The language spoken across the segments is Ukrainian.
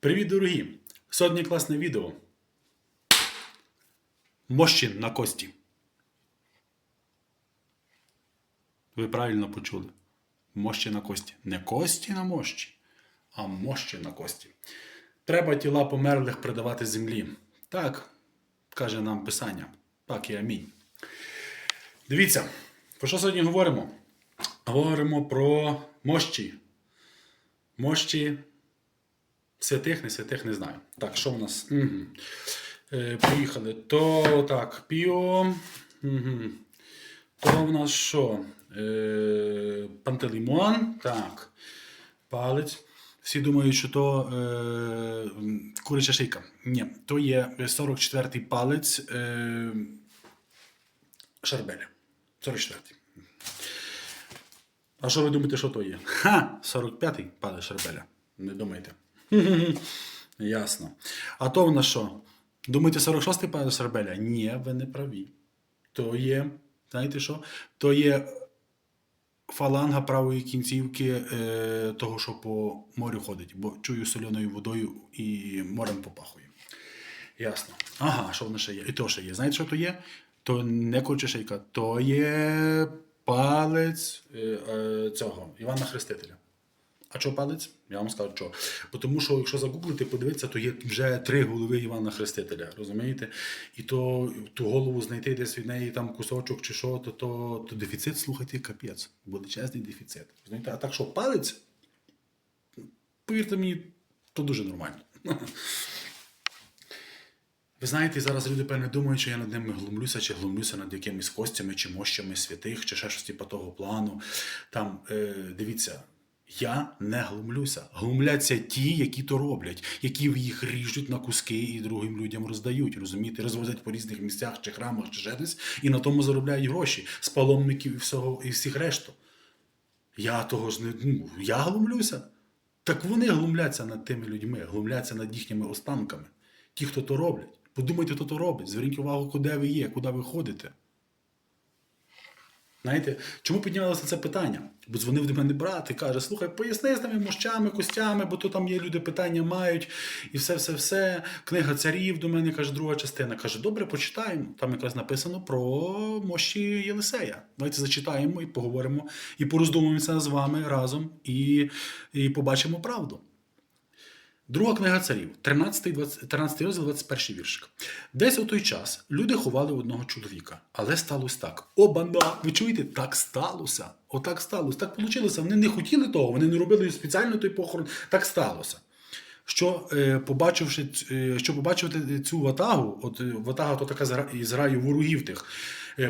Привіт, дорогі! Сьогодні класне відео. Мощі на кості. Ви правильно почули. Мощі на кості. Не кості на мощі, а мощі на кості. Треба тіла померлих придавати землі. Так, каже нам Писання. Так і амінь. Дивіться, про що сьогодні говоримо? Говоримо про мощі. Мощі святих, не святих, не знаю. Так, що в нас? Угу. Е, поїхали. То так, піо. Угу. То в нас що? Е, пантелеймон. Так. Палець. Всі думають, що то е, куряча шийка. Ні, то є 44-й палець е, Шарбеля. 44-й. А що ви думаєте, що то є? Ха! 45-й палець Шарбеля. Не думайте. Ясно. А то в нас що? Думаєте, 46-й палець Шарбеля? Ні, ви не праві. То є, знаєте що? То є фаланга правої кінцівки е, того, що по морю ходить, бо чую соленою водою і морем попахує. Ясно. Ага, що воно ще є? І то ще є. Знаєте, що то є? То не курча то є палець е, е, цього Івана Хрестителя. А що палець? Я вам скажу, що. Бо Тому що, якщо загуглити, подивитися, то є вже три голови Івана Хрестителя, розумієте? І то ту голову знайти десь від неї там кусочок чи що, то, то, то дефіцит, слухайте, капець. Величезний дефіцит. Розумієте? А так що палець, повірте мені, то дуже нормально. Ви знаєте, зараз люди певне думають, що я над ними глумлюся, чи глумлюся над якимись костями, чи мощами святих, чи ще щось типу того плану. Там, е, дивіться, я не глумлюся. Глумляться ті, які то роблять, які їх ріжуть на куски і другим людям роздають. Розумієте, розвозять по різних місцях, чи храмах, чи ще десь, і на тому заробляють гроші з паломників і всього і всіх решту. Я того ж не ну, я глумлюся. Так вони глумляться над тими людьми, глумляться над їхніми останками. Ті, хто то роблять. Подумайте, хто то робить. Зверніть увагу, куди ви є, куди ви ходите. Знаєте, чому піднялося це питання? Бо дзвонив до мене брат і каже: слухай, поясни з тими мощами, костями, бо то там є люди питання мають, і все, все, все. Книга царів до мене каже, друга частина. Каже, добре, почитаємо. Там якраз написано про мощі Єлисея. Давайте зачитаємо і поговоримо, і пороздумуємося з вами разом, і, і побачимо правду. Друга книга царів, 13, 20, 13 розділ, 21 віршик. Десь у той час люди ховали одного чоловіка, але сталося так. О, банда! Ви чуєте? Так сталося. Отак сталося. Так вийшло. Вони не хотіли того, вони не робили спеціально той похорон. Так сталося. Що, е, побачивши, е, що побачити цю ватагу, от е, ватага то така із граю ворогів тих,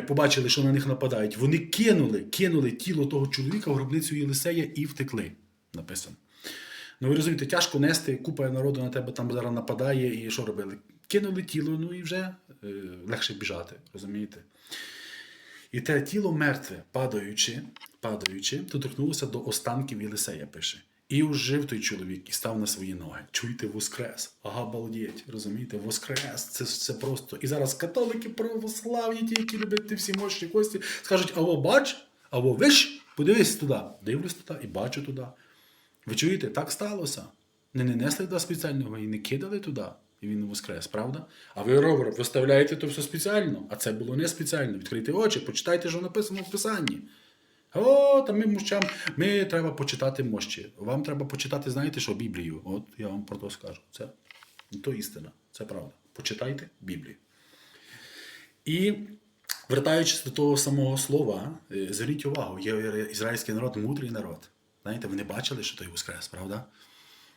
побачили, що на них нападають, вони кинули, кинули тіло того чоловіка в гробницю Єлисея і втекли. Написано. Ну ви розумієте, тяжко нести, купа народу на тебе там зараз нападає, і що робили? Кинули тіло, ну і вже е, легше біжати, розумієте? І те тіло мертве, падаючи, падаючи, доторкнулося до останків Єлисея, пише. І ожив той чоловік і став на свої ноги. Чуєте, воскрес. Ага, балдіть, розумієте, воскрес. Це, це просто. І зараз католики православні, ті, які люблять ті всі мощні кості, скажуть: аво, бач, аво, виш, подивись туди. Дивлюсь туди і бачу туди. Ви чуєте, так сталося. Не, не несли туди спеціального і не кидали туди, і він не воскрес, правда? А ви ровер, виставляєте то все спеціально, а це було не спеціально. Відкрийте очі, почитайте, що написано в Писанні. О, там ми мощам, ми треба почитати мощі. Вам треба почитати, знаєте що, Біблію. От я вам про то скажу. Це то істина, це правда. Почитайте Біблію. І вертаючись до того самого слова, е, зверніть увагу, є ізраїльський народ мудрий народ. Знаєте, вони бачили, що той воскрес, правда?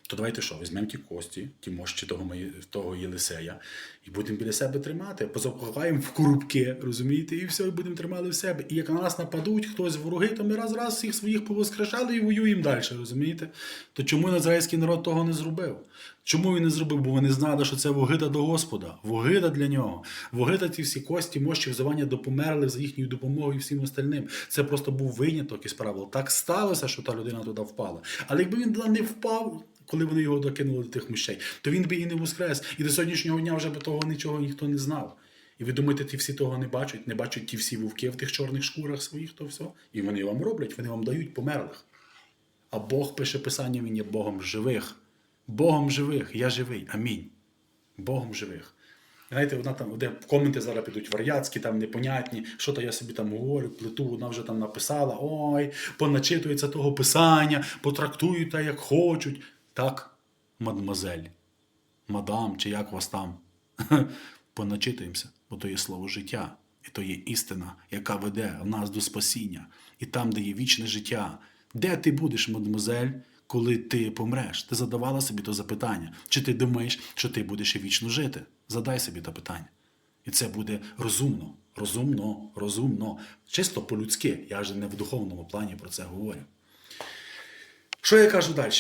То давайте що, візьмемо ті кості, ті мощі того, Мої- того Єлисея, і будемо біля себе тримати, позапхаємо в коробки, розумієте, і все, і будемо тримати в себе. І як на нас нападуть, хтось вороги, то ми раз-раз всіх своїх повоскрешали і воюємо далі, розумієте? То чому ізраїльський народ того не зробив? Чому він не зробив? Бо вони знали, що це вогида до Господа, вогида для нього. Вогида ті всі кості, мощі, взивання до померлих за їхньою допомогою і всім остальним. Це просто був виняток із правил. Так сталося, що та людина туди впала. Але якби він туди не впав, коли вони його докинули до тих мощей, то він би і не воскрес. І до сьогоднішнього дня вже би того нічого ніхто не знав. І ви думаєте, ті всі того не бачать, не бачать ті всі вовки в тих чорних шкурах своїх, то все. І вони вам роблять, вони вам дають померлих. А Бог пише писання, він є Богом живих. Богом живих, я живий. Амінь. Богом живих. Знаєте, вона там, де коменти зараз підуть вар'яцькі, там непонятні, що то я собі там говорю, плиту, вона вже там написала, ой, поначитується того писання, потрактують так, як хочуть. Так, мадмазель, мадам, чи як вас там, поначитуємося, бо то є слово життя, і то є істина, яка веде в нас до спасіння. І там, де є вічне життя. Де ти будеш, мадмузель, коли ти помреш? Ти задавала собі то запитання. Чи ти думаєш, що ти будеш і вічно жити? Задай собі то питання. І це буде розумно, розумно, розумно, чисто по-людськи. Я ж не в духовному плані про це говорю. Що я кажу далі?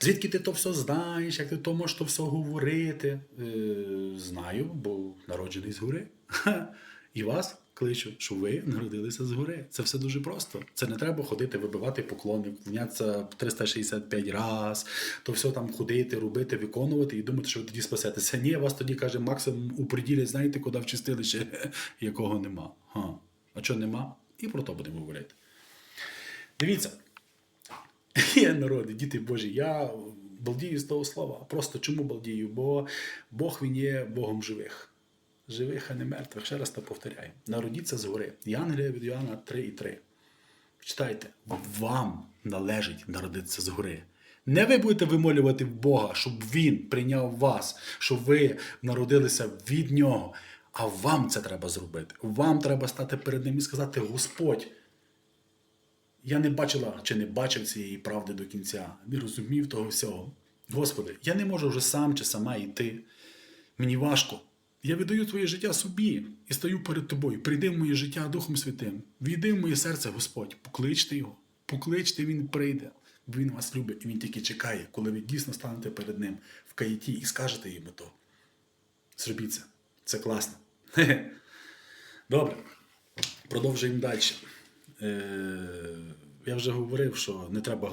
Звідки ти то все знаєш, як ти то можеш то все говорити? Е, знаю, бо народжений згори. І вас кличу, що ви народилися згори. Це все дуже просто. Це не треба ходити, вибивати поклони, вклонятися 365 раз, то все там ходити, робити, виконувати і думати, що ви тоді спасетеся. Ні, вас тоді каже, максимум у приділі, знаєте, куди в чистилище, якого нема. Ха. А чого нема? І про то будемо говорити. Дивіться. Є народи, діти Божі, я балдію з того слова. Просто чому балдію? Бо Бог він є Богом живих. Живих, а не мертвих. Ще раз то повторяю. Народіться згори. Євангелія від Йоанна 3,3. Читайте, вам належить народитися згори. Не ви будете вимолювати Бога, щоб Він прийняв вас, щоб ви народилися від Нього. А вам це треба зробити. Вам треба стати перед Ним і сказати: Господь, я не бачила чи не бачив цієї правди до кінця, не розумів того всього. Господи, я не можу вже сам чи сама йти. Мені важко. Я віддаю твоє життя собі і стою перед тобою. Прийди в моє життя Духом Святим. Війди в моє серце, Господь, покличте його, покличте, він прийде. Бо Він вас любить і він тільки чекає, коли ви дійсно станете перед ним в каяті і скажете йому то. Зробіть це. Це класно. Добре. Продовжуємо далі. Е, я вже говорив, що не треба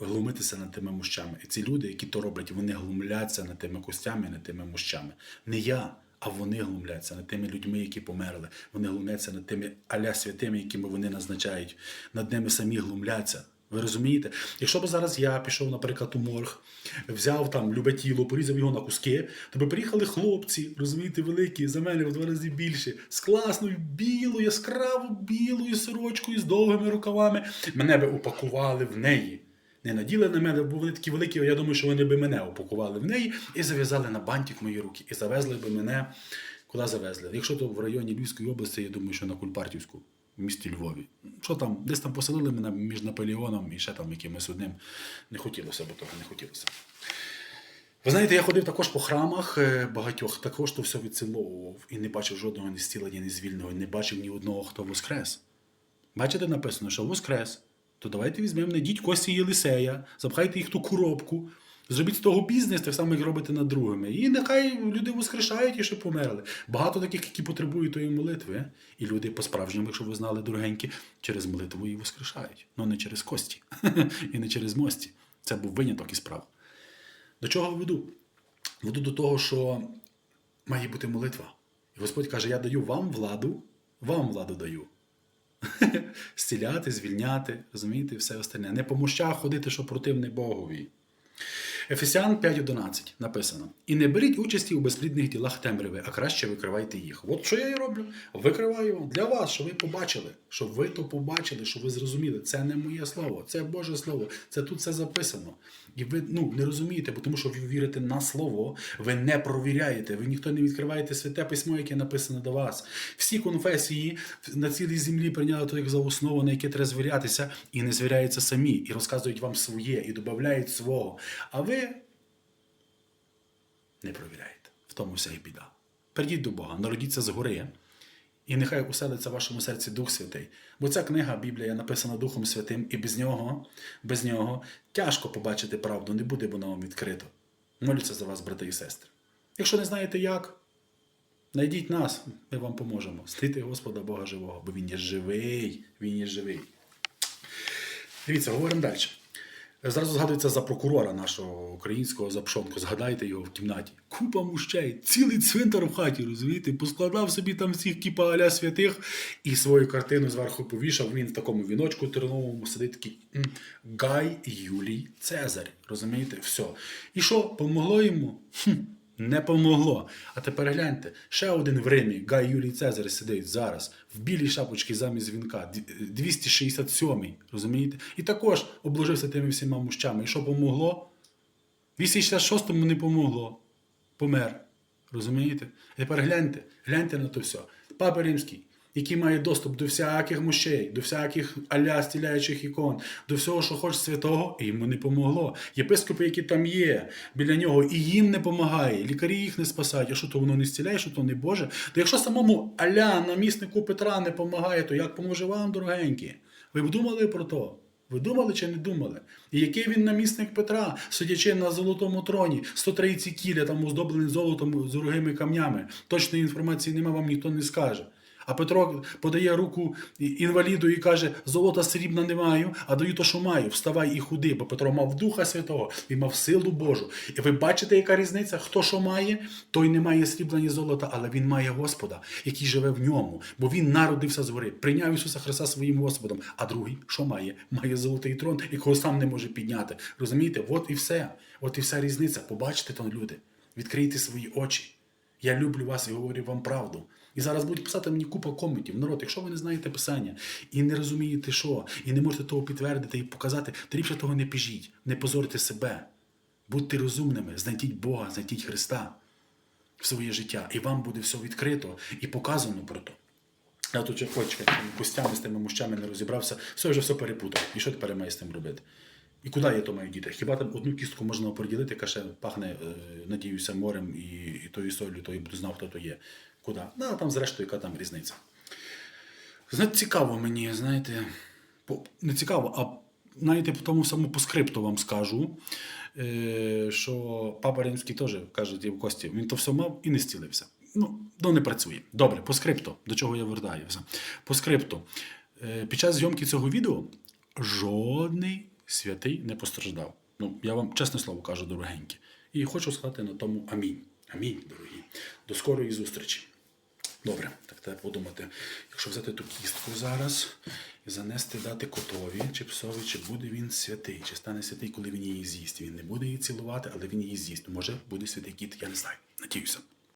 глумитися над тими мощами. І ці люди, які то роблять, вони глумляться над тими костями, над тими мощами. Не я, а вони глумляться над тими людьми, які померли. Вони глумляться над тими аля святими, якими вони назначають. Над ними самі глумляться. Ви розумієте? Якщо б зараз я пішов, наприклад, у морг, взяв там любе тіло, порізав його на куски, то би приїхали хлопці, розумієте, великі, за мене в два рази більше, з класною білою, яскраво білою сорочкою, з довгими рукавами. Мене би упакували в неї. Не наділи на мене, бо вони такі великі, я думаю, що вони би мене упакували в неї і зав'язали на бантик мої руки. І завезли би мене. Куди завезли? Якщо то в районі Львівської області, я думаю, що на Кульпартівську, в місті Львові. Що там, десь там поселили мене між Наполеоном і ще там якимось одним. Не хотілося, бо того не хотілося. Ви знаєте, я ходив також по храмах е, багатьох, також то все відціловував і не бачив жодного ні зцілення, ні звільного, не бачив ні одного, хто воскрес. Бачите, написано, що воскрес. То давайте візьмемо, найдіть Кості Єлисея, запхайте їх ту коробку, зробіть з того бізнес, так само, як робите над другими. І нехай люди воскрешають і ще померли. Багато таких, які потребують тої молитви. І люди по-справжньому, якщо ви знали, дорогенькі, через молитву і воскрешають. Ну не через кості і не через мості. Це був виняток із прав. До чого веду? Веду до того, що має бути молитва. І Господь каже: Я даю вам владу, вам владу даю. Зціляти, звільняти, розумієте, і все остальне. Не по мощах ходити, що противне Богові. Ефесян 5.11 написано: І не беріть участі у безплідних ділах темряви, а краще викривайте їх. От що я і роблю? Викриваю для вас, щоб ви побачили, щоб ви то побачили, щоб ви зрозуміли. Це не моє слово, це Боже Слово. Це тут все записано. І ви ну, не розумієте, бо тому що ви вірите на слово, ви не провіряєте, ви ніхто не відкриваєте святе письмо, яке написано до вас. Всі конфесії на цілій землі прийняли то як за основу, на яке треба звірятися, і не звіряються самі, і розказують вам своє, і додають свого. А ви не провіряєте. В тому вся і біда. Придіть до Бога, народіться згори. І нехай уселиться в вашому серці Дух Святий. Бо ця книга Біблія написана Духом Святим, і без нього, без нього тяжко побачити правду, не буде воно вам відкрито. Молюся за вас, брати і сестри. Якщо не знаєте як, знайдіть нас, ми вам поможемо. Слідьте Господа Бога живого, бо Він є живий, Він є живий. Дивіться, говоримо далі. Зразу згадується за прокурора нашого українського Запшонку. Згадайте його в кімнаті. Купа мущей, цілий цвинтар в хаті, розумієте? Поскладав собі там всіх кіпа аля святих і свою картину зверху повішав. Він в такому віночку терновому сидить такий Гай Юлій Цезарь. Розумієте? Все. І що, помогло йому? Хм. Не помогло. А тепер гляньте, ще один в Римі, Гай Юлій Цезар сидить зараз в білій шапочці замість вінка, 267-й, розумієте? І також обложився тими всіма мущами. І що помогло? В 266-му не помогло. Помер. Розумієте? І тепер гляньте, гляньте на то все. Папа Римський, який має доступ до всяких мощей, до всяких аля стіляючих ікон, до всього, що хоче святого, і йому не помогло. Єпископи, які там є, біля нього, і їм не помагає, лікарі їх не спасають. А що то воно не стіляє, що то не Боже? То якщо самому аля наміснику Петра не помагає, то як поможе вам, дорогенькі? Ви б думали про то? Ви думали чи не думали? І який він намісник Петра, сидячи на золотому троні, 130 кіля там оздоблений золотом з дорогими камнями. Точної інформації нема, вам ніхто не скаже. А Петро подає руку інваліду і каже: Золота срібна не маю, а даю то, що маю. Вставай і худи, бо Петро мав Духа Святого і мав силу Божу. І ви бачите, яка різниця? Хто що має, той не має срібла ні золота, але він має Господа, який живе в ньому, бо він народився згори, прийняв Ісуса Христа своїм Господом. А другий що має? Має золотий трон, якого сам не може підняти. Розумієте? От і все. От і вся різниця. Побачите то, люди. Відкрийте свої очі. Я люблю вас і говорю вам правду. І зараз будуть писати мені купа коментів. Народ, якщо ви не знаєте писання і не розумієте, що, і не можете того підтвердити і показати, то ліпше того не піжіть, не позорте себе. Будьте розумними, знайдіть Бога, знайдіть Христа в своє життя, і вам буде все відкрито і показано про то. Я тут ще хоче костями з тими мущами не розібрався, все вже все перепутав. І що тепер я з тим робити? І куди я то маю діти? Хіба там одну кістку можна оприділити, яка ще пахне, е, надіюся, морем і, і тою солью, то і буду знав, хто то є. Куди? Ну, а там зрештою, яка там різниця. Знаєте, цікаво мені, знаєте, не цікаво, а знаєте, по тому самому по скрипту вам скажу, е, що папа Римський теж каже в Кості, він то все мав і не стілився. Ну, ну не працює. Добре, по скрипту, до чого я вертаюся. По скрипту. Е, під час зйомки цього відео жодний святий не постраждав. Ну, я вам чесне слово кажу, дорогенькі. І хочу сказати на тому амінь. Амінь, дорогі. До скорої зустрічі. Добре, так треба подумати. Якщо взяти ту кістку зараз і занести, дати котові чи псові, чи буде він святий, чи стане святий, коли він її з'їсть. Він не буде її цілувати, але він її з'їсть. Може, буде святий кіт, я не знаю. Надіюся.